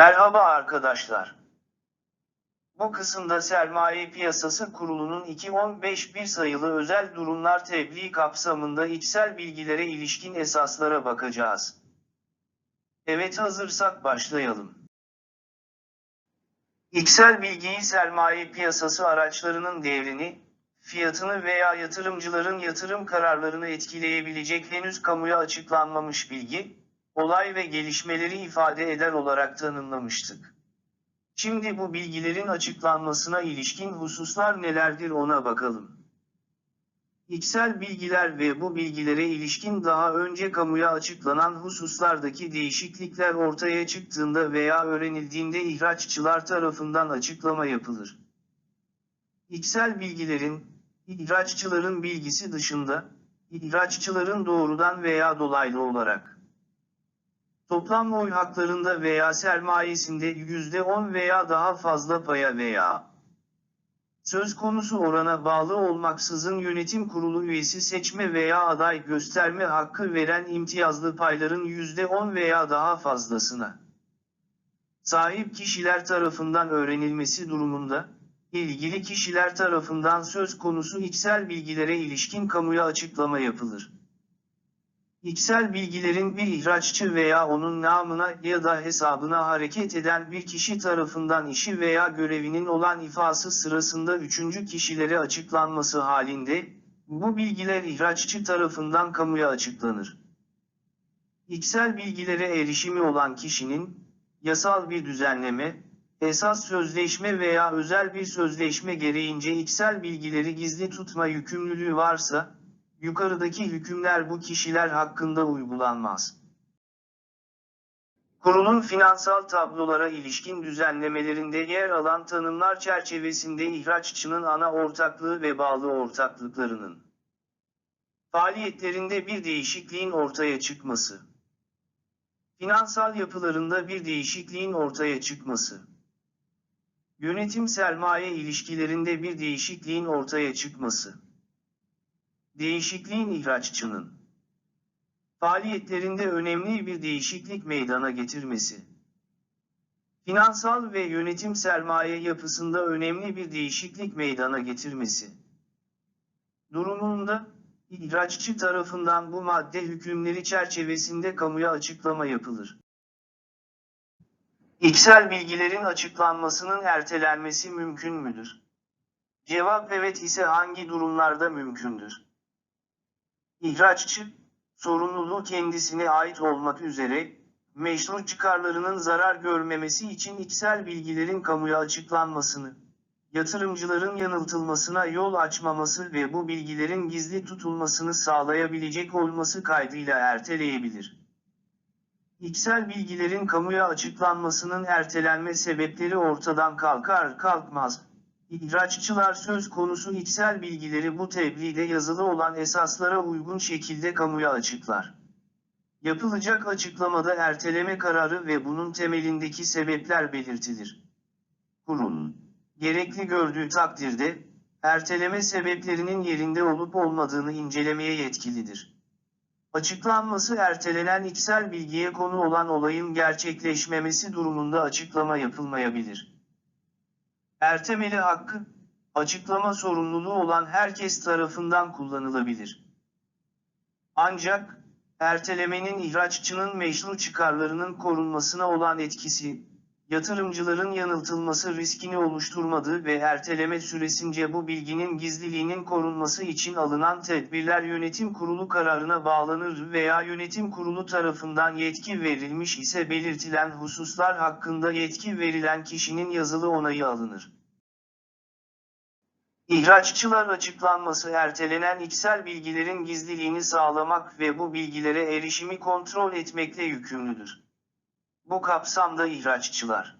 Merhaba arkadaşlar. Bu kısımda Sermaye Piyasası Kurulu'nun 2.15.1 sayılı özel durumlar tebliğ kapsamında içsel bilgilere ilişkin esaslara bakacağız. Evet hazırsak başlayalım. İçsel bilgiyi sermaye piyasası araçlarının değerini, fiyatını veya yatırımcıların yatırım kararlarını etkileyebilecek henüz kamuya açıklanmamış bilgi, olay ve gelişmeleri ifade eder olarak tanımlamıştık. Şimdi bu bilgilerin açıklanmasına ilişkin hususlar nelerdir ona bakalım. İçsel bilgiler ve bu bilgilere ilişkin daha önce kamuya açıklanan hususlardaki değişiklikler ortaya çıktığında veya öğrenildiğinde ihraççılar tarafından açıklama yapılır. İçsel bilgilerin, ihraççıların bilgisi dışında, ihraççıların doğrudan veya dolaylı olarak Toplam oy haklarında veya sermayesinde %10 veya daha fazla paya veya söz konusu orana bağlı olmaksızın yönetim kurulu üyesi seçme veya aday gösterme hakkı veren imtiyazlı payların %10 veya daha fazlasına sahip kişiler tarafından öğrenilmesi durumunda, ilgili kişiler tarafından söz konusu içsel bilgilere ilişkin kamuya açıklama yapılır. İçsel bilgilerin bir ihraççı veya onun namına ya da hesabına hareket eden bir kişi tarafından işi veya görevinin olan ifası sırasında üçüncü kişilere açıklanması halinde, bu bilgiler ihraççı tarafından kamuya açıklanır. İçsel bilgilere erişimi olan kişinin, yasal bir düzenleme, esas sözleşme veya özel bir sözleşme gereğince içsel bilgileri gizli tutma yükümlülüğü varsa, yukarıdaki hükümler bu kişiler hakkında uygulanmaz. Kurulun finansal tablolara ilişkin düzenlemelerinde yer alan tanımlar çerçevesinde ihraççının ana ortaklığı ve bağlı ortaklıklarının faaliyetlerinde bir değişikliğin ortaya çıkması, finansal yapılarında bir değişikliğin ortaya çıkması, yönetim sermaye ilişkilerinde bir değişikliğin ortaya çıkması, Değişikliğin ihraççının faaliyetlerinde önemli bir değişiklik meydana getirmesi. Finansal ve yönetim sermaye yapısında önemli bir değişiklik meydana getirmesi. Durumunda, ihraççı tarafından bu madde hükümleri çerçevesinde kamuya açıklama yapılır. İçsel bilgilerin açıklanmasının ertelenmesi mümkün müdür? Cevap evet ise hangi durumlarda mümkündür? İhraççı, sorumluluğu kendisine ait olmak üzere, meşru çıkarlarının zarar görmemesi için içsel bilgilerin kamuya açıklanmasını, yatırımcıların yanıltılmasına yol açmaması ve bu bilgilerin gizli tutulmasını sağlayabilecek olması kaydıyla erteleyebilir. İçsel bilgilerin kamuya açıklanmasının ertelenme sebepleri ortadan kalkar kalkmaz, İhraççılar söz konusu içsel bilgileri bu tebliğde yazılı olan esaslara uygun şekilde kamuya açıklar. Yapılacak açıklamada erteleme kararı ve bunun temelindeki sebepler belirtilir. Kurul, gerekli gördüğü takdirde, erteleme sebeplerinin yerinde olup olmadığını incelemeye yetkilidir. Açıklanması ertelenen içsel bilgiye konu olan olayın gerçekleşmemesi durumunda açıklama yapılmayabilir. Ertemeli hakkı, açıklama sorumluluğu olan herkes tarafından kullanılabilir. Ancak, ertelemenin ihraççının meşru çıkarlarının korunmasına olan etkisi, yatırımcıların yanıltılması riskini oluşturmadığı ve erteleme süresince bu bilginin gizliliğinin korunması için alınan tedbirler yönetim kurulu kararına bağlanır veya yönetim kurulu tarafından yetki verilmiş ise belirtilen hususlar hakkında yetki verilen kişinin yazılı onayı alınır. İhraççılar açıklanması ertelenen içsel bilgilerin gizliliğini sağlamak ve bu bilgilere erişimi kontrol etmekle yükümlüdür. Bu kapsamda ihraççılar,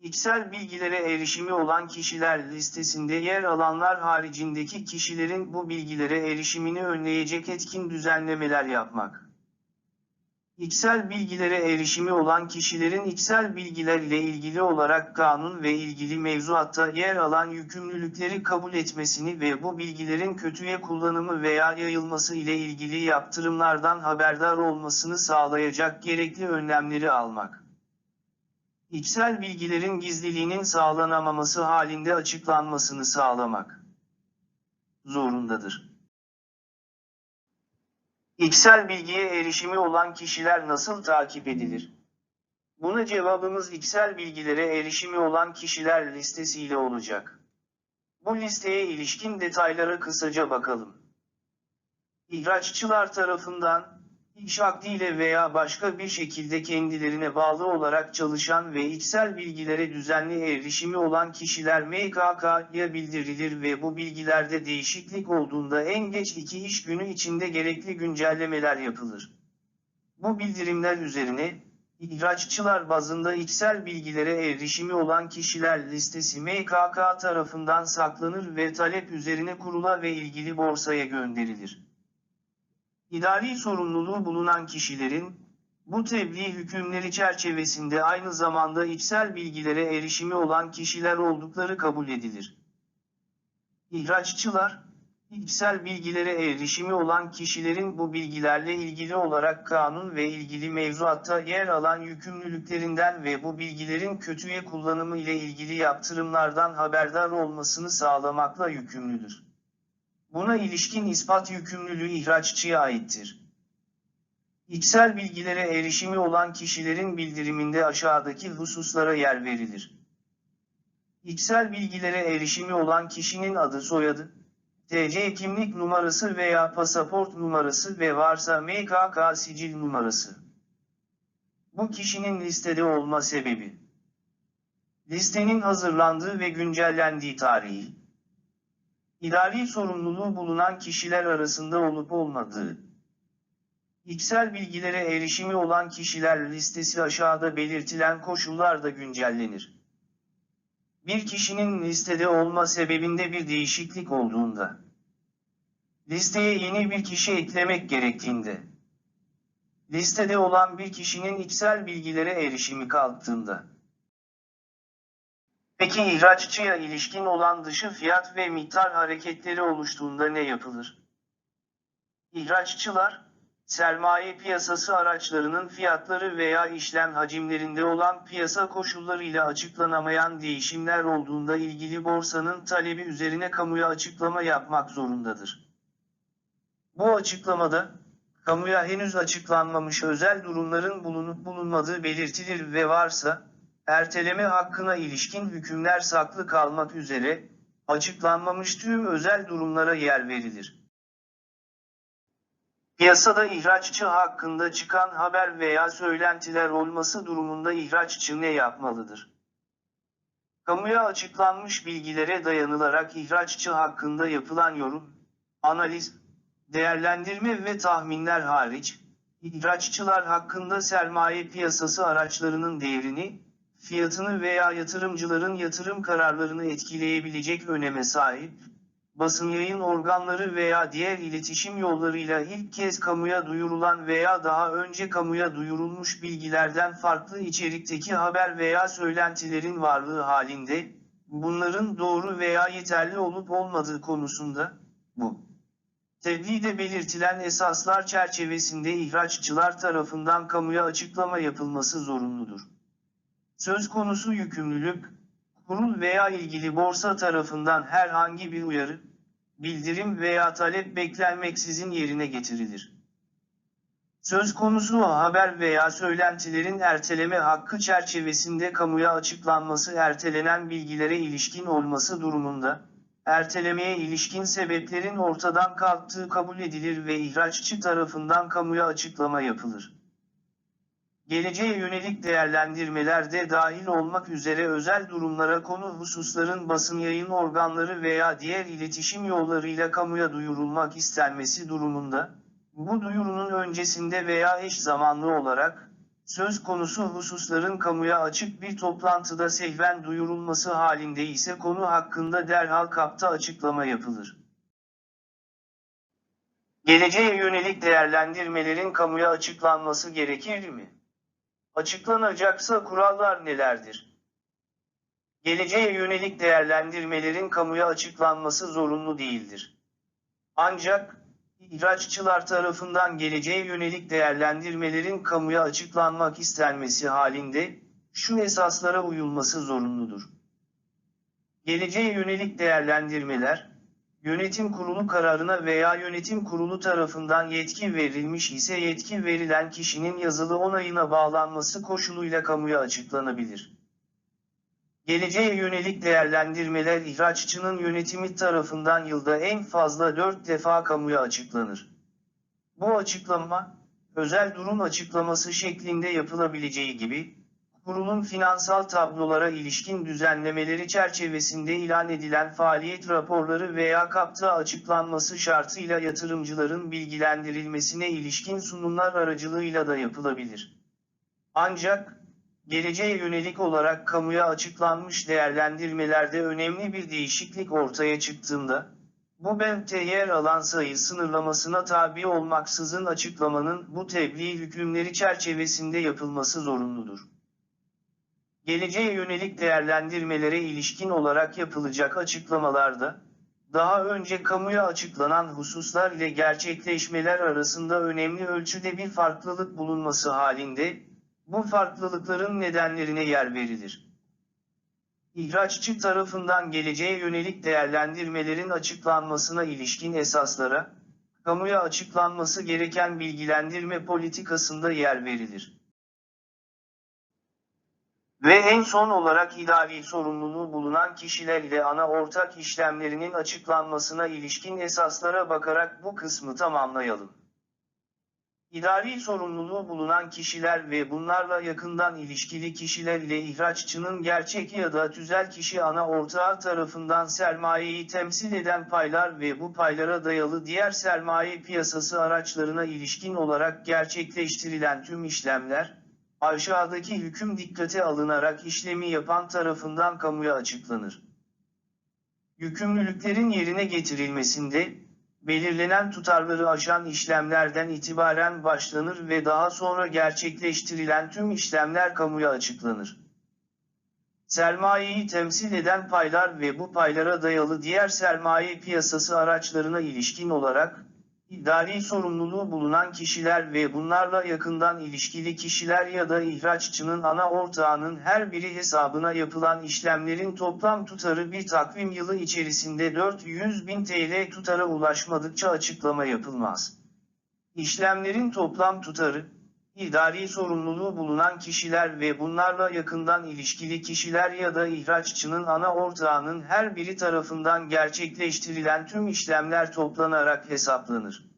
içsel bilgilere erişimi olan kişiler listesinde yer alanlar haricindeki kişilerin bu bilgilere erişimini önleyecek etkin düzenlemeler yapmak. İçsel bilgilere erişimi olan kişilerin içsel bilgiler ile ilgili olarak kanun ve ilgili mevzuatta yer alan yükümlülükleri kabul etmesini ve bu bilgilerin kötüye kullanımı veya yayılması ile ilgili yaptırımlardan haberdar olmasını sağlayacak gerekli önlemleri almak. içsel bilgilerin gizliliğinin sağlanamaması halinde açıklanmasını sağlamak zorundadır. İçsel bilgiye erişimi olan kişiler nasıl takip edilir? Buna cevabımız içsel bilgilere erişimi olan kişiler listesiyle olacak. Bu listeye ilişkin detaylara kısaca bakalım. İhraççılar tarafından, iş akdiyle veya başka bir şekilde kendilerine bağlı olarak çalışan ve içsel bilgilere düzenli erişimi olan kişiler MKK'ya bildirilir ve bu bilgilerde değişiklik olduğunda en geç iki iş günü içinde gerekli güncellemeler yapılır. Bu bildirimler üzerine, İhraççılar bazında içsel bilgilere erişimi olan kişiler listesi MKK tarafından saklanır ve talep üzerine kurula ve ilgili borsaya gönderilir. İdari sorumluluğu bulunan kişilerin, bu tebliğ hükümleri çerçevesinde aynı zamanda içsel bilgilere erişimi olan kişiler oldukları kabul edilir. İhraççılar, içsel bilgilere erişimi olan kişilerin bu bilgilerle ilgili olarak kanun ve ilgili mevzuatta yer alan yükümlülüklerinden ve bu bilgilerin kötüye kullanımı ile ilgili yaptırımlardan haberdar olmasını sağlamakla yükümlüdür. Buna ilişkin ispat yükümlülüğü ihraççıya aittir. İçsel bilgilere erişimi olan kişilerin bildiriminde aşağıdaki hususlara yer verilir. İçsel bilgilere erişimi olan kişinin adı soyadı, TC kimlik numarası veya pasaport numarası ve varsa MKK sicil numarası. Bu kişinin listede olma sebebi. Listenin hazırlandığı ve güncellendiği tarihi. İdari sorumluluğu bulunan kişiler arasında olup olmadığı. İçsel bilgilere erişimi olan kişiler listesi aşağıda belirtilen koşullarda güncellenir. Bir kişinin listede olma sebebinde bir değişiklik olduğunda. Listeye yeni bir kişi eklemek gerektiğinde. Listede olan bir kişinin içsel bilgilere erişimi kalktığında. Peki ihraççıya ilişkin olan dışı fiyat ve miktar hareketleri oluştuğunda ne yapılır? İhraççılar, sermaye piyasası araçlarının fiyatları veya işlem hacimlerinde olan piyasa koşullarıyla açıklanamayan değişimler olduğunda ilgili borsanın talebi üzerine kamuya açıklama yapmak zorundadır. Bu açıklamada, kamuya henüz açıklanmamış özel durumların bulunup bulunmadığı belirtilir ve varsa, erteleme hakkına ilişkin hükümler saklı kalmak üzere, açıklanmamış tüm özel durumlara yer verilir. Piyasada ihraççı hakkında çıkan haber veya söylentiler olması durumunda ihraççı ne yapmalıdır? Kamuya açıklanmış bilgilere dayanılarak ihraççı hakkında yapılan yorum, analiz, değerlendirme ve tahminler hariç, ihraççılar hakkında sermaye piyasası araçlarının değerini, fiyatını veya yatırımcıların yatırım kararlarını etkileyebilecek öneme sahip, basın yayın organları veya diğer iletişim yollarıyla ilk kez kamuya duyurulan veya daha önce kamuya duyurulmuş bilgilerden farklı içerikteki haber veya söylentilerin varlığı halinde, bunların doğru veya yeterli olup olmadığı konusunda, bu tebliğde belirtilen esaslar çerçevesinde ihraççılar tarafından kamuya açıklama yapılması zorunludur. Söz konusu yükümlülük, kurul veya ilgili borsa tarafından herhangi bir uyarı, bildirim veya talep beklenmeksizin yerine getirilir. Söz konusu haber veya söylentilerin erteleme hakkı çerçevesinde kamuya açıklanması ertelenen bilgilere ilişkin olması durumunda, ertelemeye ilişkin sebeplerin ortadan kalktığı kabul edilir ve ihraççı tarafından kamuya açıklama yapılır. Geleceğe yönelik değerlendirmeler de dahil olmak üzere özel durumlara konu hususların basın yayın organları veya diğer iletişim yollarıyla kamuya duyurulmak istenmesi durumunda, bu duyurunun öncesinde veya eş zamanlı olarak, söz konusu hususların kamuya açık bir toplantıda sehven duyurulması halinde ise konu hakkında derhal kapta açıklama yapılır. Geleceğe yönelik değerlendirmelerin kamuya açıklanması gerekir mi? Açıklanacaksa kurallar nelerdir? Geleceğe yönelik değerlendirmelerin kamuya açıklanması zorunlu değildir. Ancak, ihraççılar tarafından geleceğe yönelik değerlendirmelerin kamuya açıklanmak istenmesi halinde, şu esaslara uyulması zorunludur. Geleceğe yönelik değerlendirmeler, yönetim kurulu kararına veya yönetim kurulu tarafından yetki verilmiş ise yetki verilen kişinin yazılı onayına bağlanması koşuluyla kamuya açıklanabilir. Geleceğe yönelik değerlendirmeler ihraççının yönetimi tarafından yılda en fazla 4 defa kamuya açıklanır. Bu açıklama, özel durum açıklaması şeklinde yapılabileceği gibi, kurulun finansal tablolara ilişkin düzenlemeleri çerçevesinde ilan edilen faaliyet raporları veya kapta açıklanması şartıyla yatırımcıların bilgilendirilmesine ilişkin sunumlar aracılığıyla da yapılabilir. Ancak, geleceğe yönelik olarak kamuya açıklanmış değerlendirmelerde önemli bir değişiklik ortaya çıktığında, bu yer alan sayı sınırlamasına tabi olmaksızın açıklamanın bu tebliğ hükümleri çerçevesinde yapılması zorunludur. Geleceğe yönelik değerlendirmelere ilişkin olarak yapılacak açıklamalarda, daha önce kamuya açıklanan hususlar ile gerçekleşmeler arasında önemli ölçüde bir farklılık bulunması halinde, bu farklılıkların nedenlerine yer verilir. İhraççı tarafından geleceğe yönelik değerlendirmelerin açıklanmasına ilişkin esaslara, kamuya açıklanması gereken bilgilendirme politikasında yer verilir. Ve en son olarak idari sorumluluğu bulunan kişiler ile ana ortak işlemlerinin açıklanmasına ilişkin esaslara bakarak bu kısmı tamamlayalım. İdari sorumluluğu bulunan kişiler ve bunlarla yakından ilişkili kişiler ile ihraççının gerçek ya da tüzel kişi ana ortağı tarafından sermayeyi temsil eden paylar ve bu paylara dayalı diğer sermaye piyasası araçlarına ilişkin olarak gerçekleştirilen tüm işlemler, aşağıdaki hüküm dikkate alınarak işlemi yapan tarafından kamuya açıklanır. Yükümlülüklerin yerine getirilmesinde, belirlenen tutarları aşan işlemlerden itibaren başlanır ve daha sonra gerçekleştirilen tüm işlemler kamuya açıklanır. Sermayeyi temsil eden paylar ve bu paylara dayalı diğer sermaye piyasası araçlarına ilişkin olarak, idari sorumluluğu bulunan kişiler ve bunlarla yakından ilişkili kişiler ya da ihraççının ana ortağının her biri hesabına yapılan işlemlerin toplam tutarı bir takvim yılı içerisinde 400 bin TL tutara ulaşmadıkça açıklama yapılmaz. İşlemlerin toplam tutarı, idari sorumluluğu bulunan kişiler ve bunlarla yakından ilişkili kişiler ya da ihraççının ana ortağının her biri tarafından gerçekleştirilen tüm işlemler toplanarak hesaplanır.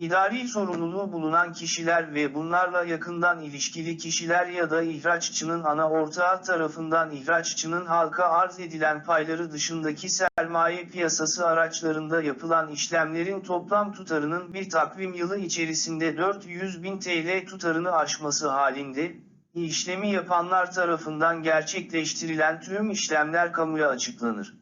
İdari sorumluluğu bulunan kişiler ve bunlarla yakından ilişkili kişiler ya da ihraççının ana ortağı tarafından ihraççının halka arz edilen payları dışındaki sermaye piyasası araçlarında yapılan işlemlerin toplam tutarının bir takvim yılı içerisinde 400 bin TL tutarını aşması halinde, işlemi yapanlar tarafından gerçekleştirilen tüm işlemler kamuya açıklanır.